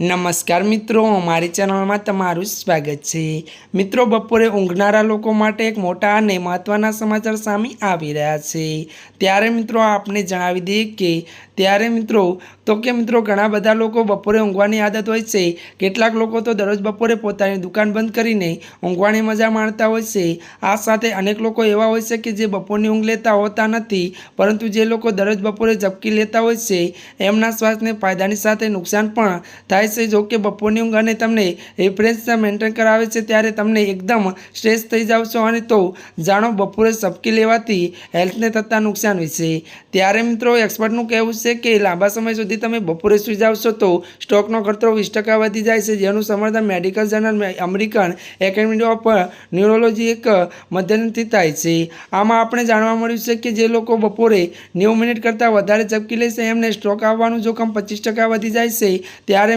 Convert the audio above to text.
નમસ્કાર મિત્રો અમારી ચેનલમાં તમારું સ્વાગત છે. મિત્રો, બપોરે ઊંઘનારા લોકો માટે એક મોટા અને મહત્ત્વના સમાચાર સામે આવી રહ્યા છે. ત્યારે મિત્રો, આપને જણાવી દઈએ કે, ત્યારે મિત્રો, તો કે મિત્રો, ઘણા બધા લોકો બપોરે ઊંઘવાની આદત હોય છે. કેટલાક લોકો તો દરરોજ બપોરે પોતાની દુકાન બંધ કરીને ઊંઘવાની મજા માણતા હોય છે. આ સાથે અનેક લોકો એવા હોય છે કે જે બપોરની ઊંઘ લેતા હોતા નથી, પરંતુ જે લોકો દરરોજ બપોરે ઝપકી લેતા હોય છે, એમના સ્વાસ્થ્યને ફાયદાની સાથે નુકસાન પણ થાય છે જો કે બપોરની ઊંઘ અને તમને રિફ્રેશ મેન્ટેન કરાવે છે ત્યારે તમને એકદમ સ્ટ્રેસ થઈ જાવ છો અને તો જાણો બપોરે ઝપકી લેવાથી હેલ્થને થતા નુકસાન વિશે ત્યારે મિત્રો એક્સપર્ટનું કહેવું છે કે લાંબા સમય સુધી તમે બપોરે સૂઈ જાવ છો તો સ્ટોકનો ખતરો વીસ ટકા વધી જાય છે. જેનું સમર્થન medical journal American Academy of Neurology એક મધ્યથી થાય છે. આમાં આપણે જાણવા મળ્યું છે કે જે લોકો બપોરે નેવું મિનિટ કરતાં વધારે ચપકી લેશે એમને સ્ટ્રોક આવવાનું જોખમ પચીસ ટકા વધી જાય છે. ત્યારે